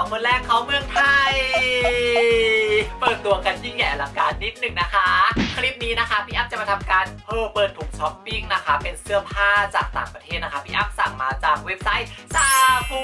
2 คนแรกเขาเมืองไทย เปิดตัวกันยิ่งใหญ่อลังการนิดหนึ่งนะคะ คลิปนี้นะคะพี่อัพจะมาทำการเพิ่มเปิดถุง ช้อปปิ้งนะคะ เป็นเสื้อผ้าจากต่างประเทศนะคะ พี่อัพสั่งมาจากเว็บไซต์ซาฟู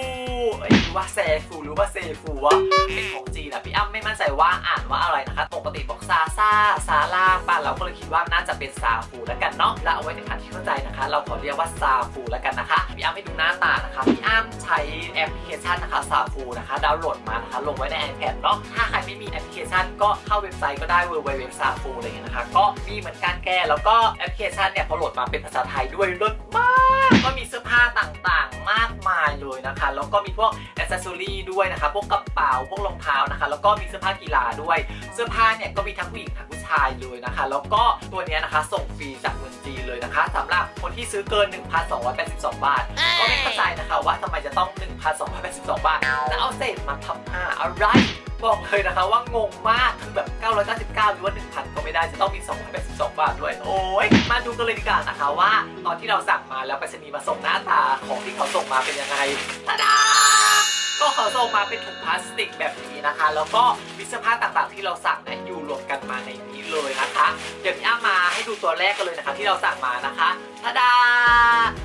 เอ้ยหรือว่าเซฟูหรือว่าเซฟูวะเป็นของจีนอะพี่อัพไม่มั่นใจว่าอ่านว่าอะไรนะคะปกติบอกซาซาซาล่าบ้านเราก็เลยคิดว่าน่าจะเป็นซาฟูแล้วกันเนาะและเอาไว้ในการที่เข้าใจนะคะ เราขอเรียกว่าซาฟูแล้วกันนะคะพี่อัพให้ดูหน้าตานะคะพี่อัพใช้แอปพลิเคชันนะคะซาฟูนะคะดาวน์โหลดมานะคะลงไว้ใน iPad เนาะถ้าใครไม่มีแอปพลิเคชันก็เข้าเว็บไซต์ก็ได้ www ซาฟูอะไรเงี้ยนะคะก็มีเหมือนกันแกแล้วก็แอปพลิเคชันเนี่ยพอโหลดมาเป็นภาษาไทยด้วยเลิศมาก ก็มีเสื้อผ้าต่างๆ มากมายเลยนะคะ แล้วก็มีพวก ซสซอรี่ด้วยนะคะพวกกระเป๋าพวกรองเท้านะคะ แล้วก็มีเสื้อผ้ากีฬาด้วย เสื้อผ้าเนี่ยก็มีทั้งผู้หญิงทั้งผู้ชายเลยนะคะ แล้วก็ตัวนี้นะคะส่งฟรีจากเมืองจีนเลยนะคะสำหรับคนที่ซื้อเกิน 1,282 บาท ก็ไม่เข้าใจนะคะว่าทำไมจะต้อง 1,282 บาทแล้วเอาเศษมาทำห้าอะไรบอกเลยนะคะว่างงมากคือแบบ 999 หรือว่า 1,000 ก็ไม่ได้จะต้องมี 282 บาทด้วย โอ้ยมาดูกันเลยดีกว่านะคะว่า ตอนที่เราสั่งมาแล้วไปรษณีย์มาส่งหน้าตาของที่เขาส่งมาเป็นยังไงทาดา ลงมาเป็นถุงพลาสติกแบบนี้นะคะ แล้วก็มีเสื้อผ้าต่างๆที่เราสั่งเนี่ย รวมกันมาในนี้เลยนะคะ เดี๋ยวพี่อ้ามาให้ดูตัวแรกกันเลยนะคะ ที่เราสั่งมานะคะทาดา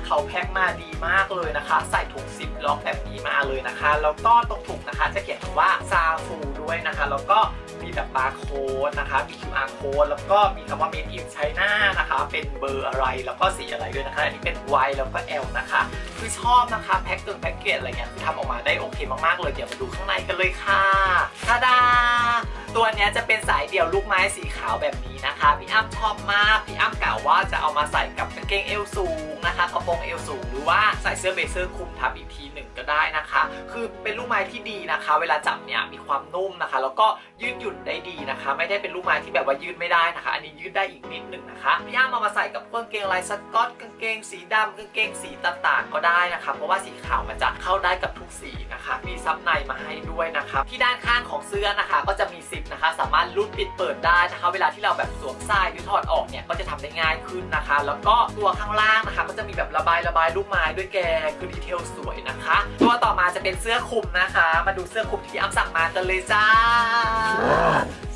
เขาแพ็คมาดีมากเลยนะคะ ใส่ถุงซิปล็อกแบบนี้มาเลยนะคะแล้วก็ตรงถุงนะคะ จะเขียนคำว่าซาฟูด้วยนะคะ แล้วก็มีแบบบาร์โค้ดนะคะมี QR code แล้วก็มีคำว่า made in China นะคะ เป็นเบอร์อะไรแล้วก็สีอะไรด้วยนะคะ อันนี้เป็น Y แล้วก็ L นะคะ คือชอบนะคะ แพ็คเกินแพ็กเกจอะไรเงี้ยคือทำออกมาได้โอเคมากๆเลยเดี๋ยวมาดูข้างในกันเลยค่ะทาดา ตัวนี้จะเป็นสายเดี่ยวลูกไม้สีขาวแบบนี้นะคะ พี่อ้ำชอบมาก พี่อ้ำกล่าวว่าจะเอามาใส่กับกางเกงเอวสูงนะคะกระโปรงเอวสูงหรือว่าใส่เสื้อเบเซอร์คลุมทับอีกทีหนึ่งก็ได้นะคะ คือเป็นลูกไม้ที่ดีนะคะ เวลาจับเนี่ยมีความนุ่มนะคะ แล้วก็ยืดหยุ่นได้ดีนะคะ ไม่ได้เป็นลูกไม้ที่แบบว่ายืดไม่ได้นะคะ อันนี้ยืดได้อีกนิดหนึ่งนะคะพี่อ้ำเอามาใส่กับกางเกงลายสก๊อตกางเกงสีดำกางเกงสีต่างๆ ก็ได้นะคะ เพราะว่าสีขาวมันจะเข้าได้กับทุกสีนะคะ มีซับในมาให้ด้วยนะคะที่ด้านข้างของเสื้อนะคะ ก็จะมีซิปนะคะ สามารถรูดปิดเปิดได้นะคะ เวลาที่เราแบบสวมใส่หรือถอดออกเนี่ยก็จะทำได้ง่ายขึ้นนะคะ แล้วก็ตัวข้างล่างนะคะ ก็จะมีแบบระบายระบายลูกไม้ด้วยแกคือดีเทลสวยนะคะ ตัวต่อมาจะเป็นเสื้อคลุมนะคะ มาดูเสื้อคลุมที่พี่อัพสั่งมากันเลยจ้า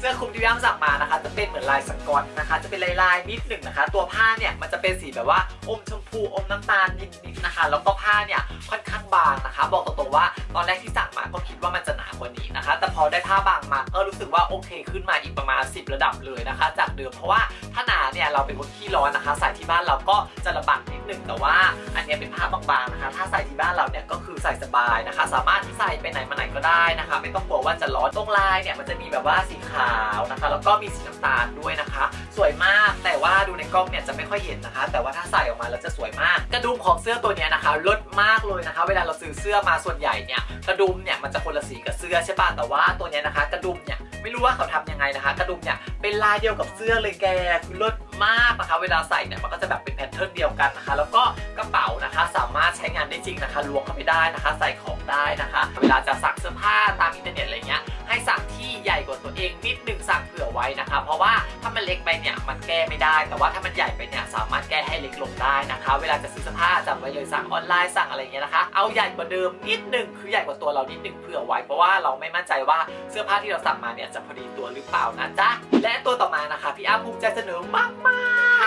เสื้อคลุมที่พี่อ้ำสั่งมานะคะ จะเป็นเหมือนลายสกอตนะคะ จะเป็นลายลายๆนิดหนึ่งนะคะ ตัวผ้าเนี่ยมันจะเป็นสีแบบว่าอมชมพูอมน้ำตาลนิดๆนะคะ แล้วก็ผ้าเนี่ยค่อนข้างบางนะคะ บอกตรงๆว่าตอนแรกที่สั่งมาก็คิดว่ามันจะหนากว่านี้นะคะ แต่พอได้ผ้าบางมาก็รู้สึกว่าโอเคขึ้นมาอีกประมาณ 10 ระดับเลยนะคะ จากเดิมเพราะว่าถ้าหนา เนี่ยเราเป็นคนขี้ร้อนนะคะใส่ที่บ้านเราก็จะระบาดนิดนึงแต่ว่า อันเนี้ยเป็นผ้าบางๆนะคะ ถ้าใส่ที่บ้านเราเนี่ยก็คือใส่สบายนะคะ สามารถใส่ไปไหนมาไหนก็ได้นะคะ ไม่ต้องกลัวว่าจะร้อนตรงลายเนี่ยมันจะมีแบบว่าสีขาวนะคะ แล้วก็มีสีน้ำตาลด้วยนะคะ สวยมากแต่ว่าดูในกล้องเนี่ยจะไม่ค่อยเห็นนะคะ แต่ว่าถ้าใส่ออกมาแล้วจะสวยมาก กระดุมของเสื้อตัวเนี้ยนะคะลดมากเลยนะคะ เวลาเราซื้อเสื้อมาส่วนใหญ่เนี่ยกระดุมเนี่ยมันจะคนละสีกับเสื้อใช่ป่ะแต่ว่าตัวเนี้ยนะคะ กระดุมเนี่ย ไม่รู้ว่าเขาทำยังไงนะคะ กระดุมเนี่ยเป็นลายเดียวกับเสื้อเลยแกคือลดมากนะคะ เวลาใส่เนี่ยมันก็จะแบบเป็นแพทเทิร์นเดียวกันนะคะ แล้วก็กระเป๋านะคะสามารถใช้งานได้จริงนะคะล้วงเข้าไปได้นะคะ ใส่ของได้นะคะ เวลาจะสักเสื้อผ้าตามอินเทอร์เน็ตอะไรเงี้ยให้สักที่ใหญ่กว่าตัวเองนิดหนึ่งสักเผื่อไว้นะคะ เพราะว่าามันเล็กไปเนี่ยมันแก้ไม่ได้ แต่ว่าถ้ามันใหญ่ไปเนี่ยสามารถแก้ให้เล็กลงได้นะคะ เวลาจะซื้อเสื้อผ้าจำไว้เลยสั่งออนไลน์สั่งอะไรเงี้ยนะคะ เอาใหญ่กว่าเดิมนิดหนึ่งคือใหญ่กว่าตัวเรานิดหนึ่งเผื่อไว้เพราะว่าเราไม่มั่นใจว่าเสื้อผ้าที่เราสั่งมาเนี่ยจะพอดีตัวหรือเปล่านะจ๊ะและตัวต่อมานะคะพี่อ้ำภูมิใจเสนอมากมา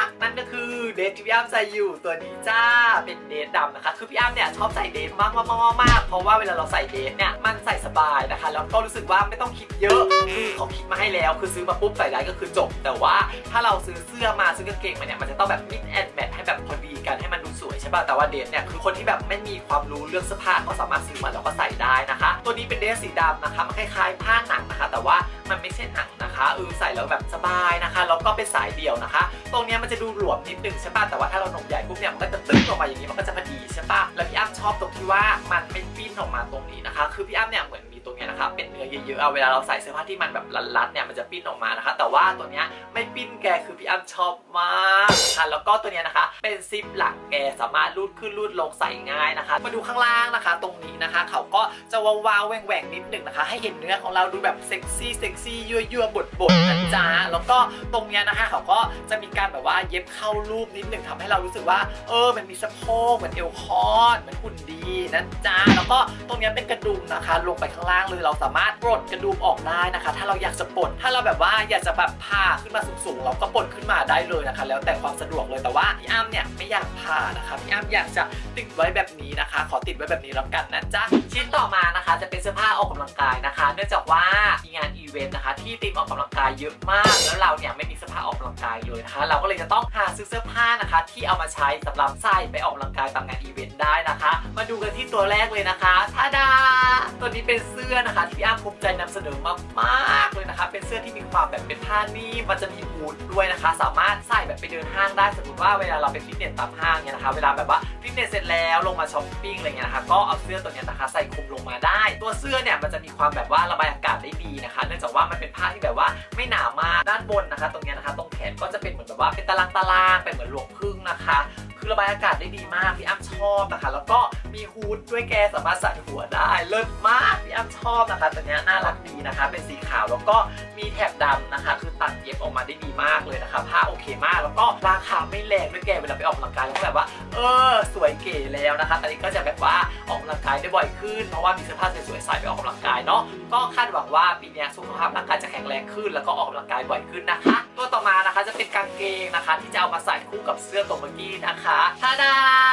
กๆนั่นก็คือเดทที่พี่อ้ำใส่อยู่ตัวนี้จ้าเป็นเดทดำนะคะ คือพี่อ้ำเนี่ยชอบใส่เดทมากมากมากๆเพราะว่าเวลาเราใส่เดทเนี่ยมันใส่สบายนะคะ แล้วก็รู้สึกว่าไม่ต้องคิดเยอะคือเขาคิดมาให้แล้ว คือซื้อมาปุ๊บใส่ได้ก็คือจบแต่แต่ว่าถ้าเราซื้อเสื้อมาซื้อกางเกงมาเนี่ยมันจะต้องแบบมิดแอนด์แมทให้แบบพอดีกันให้มันดูสวยใช่ป่ะแต่ว่าเดทเนี่ยคือคนที่แบบไม่มีความรู้เรื่องเสื้อผ้าก็สามารถซื้อมาแล้วก็ใส่ได้นะคะ ตัวนี้เป็นเดทสีดำนะคะมันคล้ายๆผ้าหนังนะคะ แต่ว่ามันไม่ใช่หนังนะคะเออใส่แล้วแบบสบายนะคะแล้วก็เป็นสายเดี่ยวนะคะ ตรงนี้มันจะดูหลวมนิดนึงใช่ป่ะแต่ว่าถ้าเราหนุ่มใหญ่ปุ๊บเนี่ยมันก็จะตึ้งออกมาอย่างนี้มันก็จะพอดีใช่ป่ะแล้วพี่อ้ำชอบตรงที่ว่ามันไม่ปิ้นออกมาตรงนี้นะคะ คือพี่อ้ำเนี่ยเหมือน อเยอะๆเอาเวลาเราใส่เสื้อผ้าที่มันแบบรัดๆเนี่ยมันจะปิ้นออกมานะคะ แต่ว่าตัวเนี้ยไม่ปิ้นแกคือพี่อ้ำชอบมากค่ะแล้วก็ตัวเนี้ยนะคะ เป็นซิปหลังแกสามารถรูดขึ้นรูดลงใส่ง่ายนะคะ มาดูข้างล่างนะคะ ตรงนี้นะคะ เขาก็จะวาวๆแหว่งๆนิดหนึ่งนะคะ ให้เห็นเนื้อของเราดูแบบเซ็กซี่เซ็กซี่ยั่วๆบดๆนะจ๊ะแล้วก็ตรงเนี้ยนะคะเขาก็จะมีการแบบว่าเย็บเข้ารูปนิดหนึ่งทำให้เรารู้สึกว่า เออมันมีสะโพกเหมือนเอวคอนเหมือนหุ่นดีนะจ๊ะแล้วก็ตรงเนี้ยเป็นกระดุมนะคะ ลงไปข้างล่างเลยเราสามารถปลดกระดุมออกได้นะคะ ถ้าเราอยากจะปลด ถ้าเราแบบว่าอยากจะแบบผ่าขึ้นมาสูงๆ เราก็ปลดขึ้นมาได้เลยนะคะ แล้วแต่ความสะดวกเลย แต่ว่าพี่อ้ำเนี่ยไม่อยากผ่านะคะพี่อ้ำอยากจะติดไว้แบบนี้นะคะ ขอติดไว้แบบนี้แล้วกันนะจ๊ะ ชิ้นต่อมานะคะจะเป็นเสื้อผ้าออกกำลังกายนะคะ เนื่องจากว่ามีงานอีเวนต์นะคะ ที่ทีมออกกำลังกายเยอะมาก แล้วเราเนี่ยไม่มีเสื้อผ้าออกกำลังกายเลยนะคะ เราก็เลยจะต้องหาซื้อเสื้อผ้านะคะ ที่เอามาใช้สำหรับใส่ไปออกกำลังกายตามงานอีเวนต์ได้ ดูกันที่ตัวแรกเลยนะคะทาดา ตัวนี้เป็นเสื้อนะคะ ที่พี่อ้ำภูมิใจนำเสนอมากๆเลยนะคะ เป็นเสื้อที่มีความแบบเป็นผ้านิ่มันจะมีฮูดด้วยนะคะ สามารถใส่แบบไปเดินห้างได้สมมติว่าเวลาเราไปฟิตเนสตามห้างเนี่ยนะคะ เวลาแบบว่าฟิตเนสเสร็จแล้วลงมาช้อปปิ้งอะไรเงี้ยนะคะ ก็เอาเสื้อตัวนี้นะคะใส่คลุมลงมาได้ ตัวเสื้อเนี่ยมันจะมีความแบบว่าระบายอากาศได้ดีนะคะ เนื่องจากว่ามันเป็นผ้าที่แบบว่าไม่หนามากด้านบนนะคะ ตรงเนี้ยนะคะ ตรงแขนก็จะเป็นเหมือนแบบว่าเป็นตารางตารางๆเป็นเหมือนหลวงพึ่งนะคะ คือระบายอากาศได้ดีมาก พี่อ้ำชอบนะคะ แล้วก็มีฮูดด้วยแกสามารถใส่หัวได้ เลิศมาก พี่อ้ำชอบนะคะตัวนี้น่ารักดีนะคะ เป็นสีขาวแล้วก็มีแถบดำนะคะ คือ ตัดเย็บออกมาได้ดีมากเลยนะคะผ้าโอเคมาก แล้วก็ราคาไม่แรงด้วยแกเวลาไปออกกำลังกายแล้วก็แบบว่า เออ สวยเก๋แล้วนะคะตอนนี้ก็จะแบบว่าออกกำลังกายได้บ่อยขึ้น เพราะว่ามีเสื้อผ้าสวยๆใส่ไปออกกำลังกายเนาะก็คาดหวังว่าปีนี้สุขภาพร่างกายจะแข็งแรงขึ้น แล้วก็ออกกำลังกายบ่อยขึ้นนะคะ ตัวต่อมานะคะจะเป็นกางเกงนะคะ ที่จะเอามาใส่คู่กับเสื้อตัวเมื่อกี้นะคะทาดานเหมื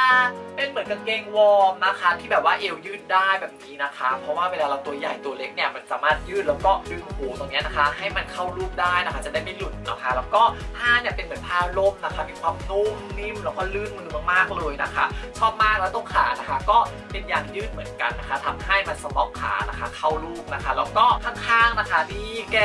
อน กางเกงวอร์มนะคะ ที่แบบว่าเอวยืดได้แบบนี้นะคะ เพราะว่าเวลาเราตัวใหญ่ตัวเล็กเนี่ยมันสามารถยืดแล้วก็ดึงหูตรงนี้นะคะ ให้มันเข้ารูปได้นะคะ จะได้ไม่หลุดนะคะ แล้วก็ผ้าเนี่ยเป็นเหมือนผ้าล่มนะคะ มีความนุ่มนิ่มแล้วก็ลื่นมือมากๆเลยนะคะ ชอบมากแล้วตรงขานะคะ ก็เป็นยางยืดเหมือนกันนะคะทำให้มันสมอกขานะคะ เข้ารูปนะคะ แล้วก็ข้างๆนะคะนี่แก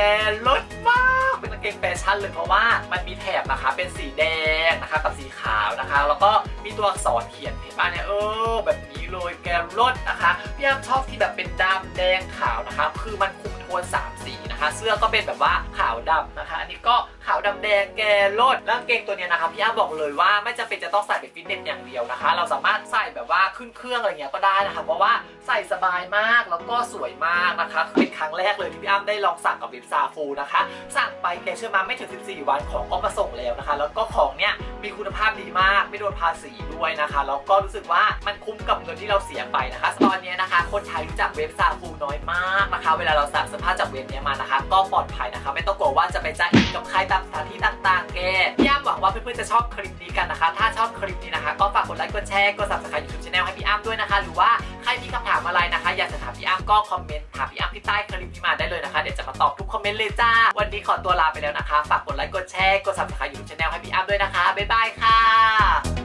ลดมากเป็นกางเกงแฟชั่นเลยเพราะว่ามันมีแถบนะคะ เป็นสีแดงนะคะกับสีขาวนะคะ แล้วก็ ตัวอักษรเขียนเห็นป่ะเนี่ยเออ แบบนี้เลยแกมลดนะคะพี่ยามชอบที่แบบเป็นดำแดงขาวนะคะ คือมันคุมโทนสามสีนะคะ เสื้อก็เป็นแบบว่าขาวดำนะคะ อันนี้ก็ ขาวดำแดงแกโลดแล้วเกงตัวเนี้ยนะคะพี่อ้าบอกเลยว่าไม่จำเป็นจะต้องใส่ไปฟิตเนสอย่างเดียวนะคะ เราสามารถใส่แบบว่าขึ้นเครื่องอะไรเงี้ยก็ได้นะคะเพราะว่าใส่สบายมากแล้วก็สวยมากนะคะเป็นครั้งแรกเลยที่พี่อ้ำได้ลองสั่งกับเว็บซาฟูนะคะสั่งไปแกเชื่อมาไม่ถึง 14 วันของก็มาส่งแล้วนะคะ แล้วก็ของเนี้ยมีคุณภาพดีมากไม่โดนภาษีด้วยนะคะแล้วก็รู้สึกว่ามันคุ้มกับเงินที่เราเสียไปนะคะตอนนี้นะคะ คนไทยรู้จักเว็บซาฟูน้อยมากนะคะ เวลาเราสั่งเสื้อผ้าจากเว็บเนี้ยมานะคะ ก็ปลอดภัยนะคะ ไม่ต้องกลัวว่าจะไปจ่าอีกกับใครตามสถานที่ต่างๆแกพี่อ้ำหวังว่าเพื่อนๆจะชอบคลิปนี้กันนะคะ ถ้าชอบคลิปนี้นะคะ ก็ฝากกดไลค์กดแชร์กด subscribe YouTube channel ให้พี่อ้ำด้วยนะคะ หรือว่าใครมีคำถามอะไรนะคะ อยากจะถามพี่อ้ำก็คอมเมนต์ถามพี่อ้ำที่ใต้คลิปนี้มาได้เลยนะคะเดี๋ยวจะมาตอบทุกคอมเมนต์เลยจ้าวันนี้ขอตัวลาไปแล้วนะคะ ฝากกดไลค์กดแชร์กด subscribe YouTube channel ให้พี่อ้ำด้วยนะคะบ๊ายบายค่ะ